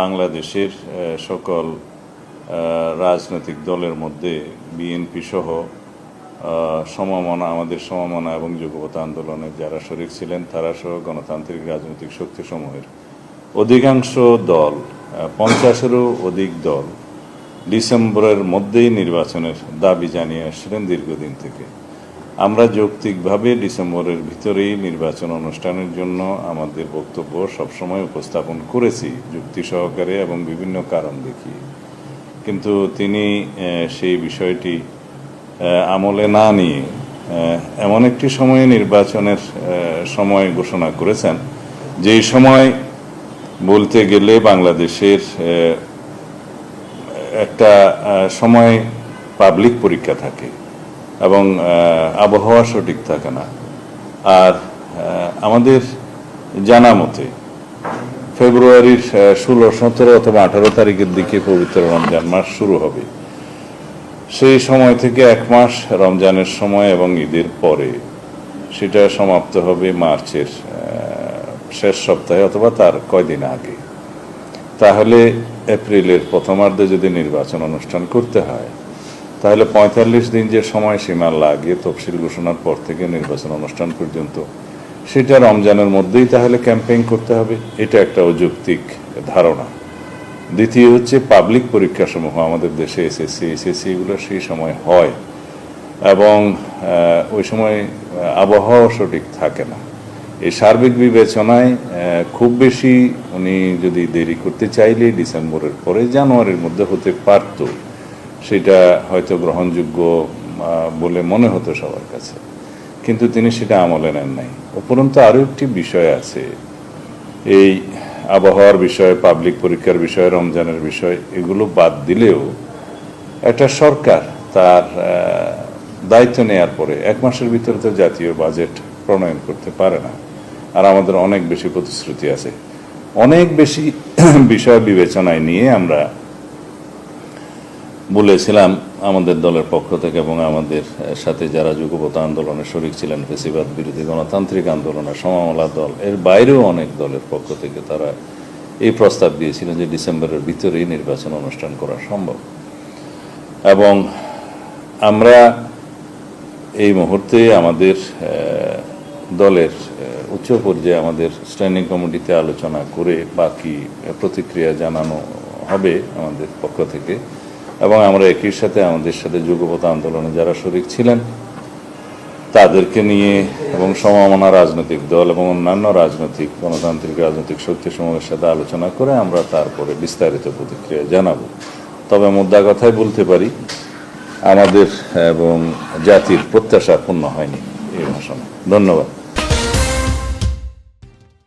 বাংলাদেশের সকল রাজনৈতিক দলের মধ্যে বিএনপি সহ সমমনা, আমাদের সমমনা এবং যুগপথ আন্দোলনের যারা শরিক ছিলেন, তারা সহ গণতান্ত্রিক রাজনৈতিক শক্তিসমূহের অধিকাংশ দল পঞ্চাশেরও অধিক দল ডিসেম্বরের মধ্যেই নির্বাচনের দাবি জানিয়ে আসছিলেন দীর্ঘদিন থেকে। আমরা যৌক্তিকভাবে ডিসেম্বরের ভিতরেই নির্বাচন অনুষ্ঠানের জন্য আমাদের বক্তব্য সবসময় উপস্থাপন করেছি, যুক্তি সহকারে এবং বিভিন্ন কারণ দেখিয়ে। কিন্তু তিনি সেই বিষয়টি আমলে না নিয়ে এমন একটি সময়ে নির্বাচনের সময় ঘোষণা করেছেন, যেই সময় বলতে গেলে বাংলাদেশের একটা সময় পাবলিক পরীক্ষা থাকে। এবং আবহাওয়া সঠিক থাকে না। আর আমাদের জানা মতে ফেব্রুয়ারির ষোলো, সতেরো অথবা আঠারো তারিখের দিকে পবিত্র রমজান মাস শুরু হবে। সেই সময় থেকে এক মাস রমজানের সময় এবং ঈদের পরে। সেটা সমাপ্ত হবে মার্চের শেষ সপ্তাহে অথবা তার কয়দিন আগে। তাহলে এপ্রিলের প্রথমার্ধে যদি নির্বাচন অনুষ্ঠান করতে হয় তাহলে পঁয়তাল্লিশ দিন যে সময়সীমা লাগে তফসিল ঘোষণার পর থেকে নির্বাচন অনুষ্ঠান পর্যন্ত, সেটা রমজানের মধ্যেই তাহলে ক্যাম্পেইন করতে হবে, এটা একটা অযৌক্তিক ধারণা। দ্বিতীয় হচ্ছে পাবলিক পরীক্ষাসমূহ আমাদের দেশে, এসএসসি এসএসসি এগুলো সেই সময় হয় এবং ওই সময় আবহাওয়া সঠিক থাকে না। এই সার্বিক বিবেচনায় খুব বেশি উনি যদি দেরি করতে চাইলে ডিসেম্বরের পরে জানুয়ারির মধ্যে হতে পারত। সেটা হয়তো গ্রহণযোগ্য বলে মনে হতো সবার কাছে। কিন্তু তিনি সেটা আমলে নেন নাই। উপরন্তু আরও একটি বিষয় আছে। এই আবহাওয়ার বিষয় পাবলিক পরীক্ষার বিষয়, রমজানের বিষয়, এগুলো বাদ দিলেও একটা সরকার তার দায়িত্ব নেয়ার পরে এক মাসের ভিতরে তো জাতীয় বাজেট প্রণয়ন করতে পারে না। আর আমাদের অনেক বেশি প্রতিশ্রুতি আছে। অনেক বেশি বিষয় বিবেচনায় নিয়ে আমরা বলেছিলাম আমাদের দলের পক্ষ থেকে এবং আমাদের সাথে যারা যুগপথ আন্দোলনে শরিক ছিলেন, ফেসিবাদ বিরোধী গণতান্ত্রিক আন্দোলনে সমামলা দল, এর বাইরেও অনেক দলের পক্ষ থেকে তারা এই প্রস্তাব দিয়েছিলেন যে ডিসেম্বরের ভিতরেই নির্বাচন অনুষ্ঠান করা সম্ভব। এবং আমরা এই মুহূর্তে আমাদের দলের উচ্চ পর্যায়ে আমাদের স্ট্যান্ডিং কমিটিতে আলোচনা করে বাকি প্রতিক্রিয়া জানানো হবে আমাদের পক্ষ থেকে। এবং আমরা একই সাথে আমাদের সাথে যুগপথ আন্দোলনে যারা শরিক ছিলেন, তাদেরকে নিয়ে এবং সমমনা রাজনৈতিক দল এবং অন্যান্য রাজনৈতিক, গণতান্ত্রিক রাজনৈতিক শক্তিসমূহের সাথে আলোচনা করে আমরা তারপরে বিস্তারিত প্রতিক্রিয়া জানাব। তবে মুদ্রা কথাই বলতে পারি, আমাদের এবং জাতির প্রত্যাশা পূর্ণ হয়নি এই ভাষণে। ধন্যবাদ।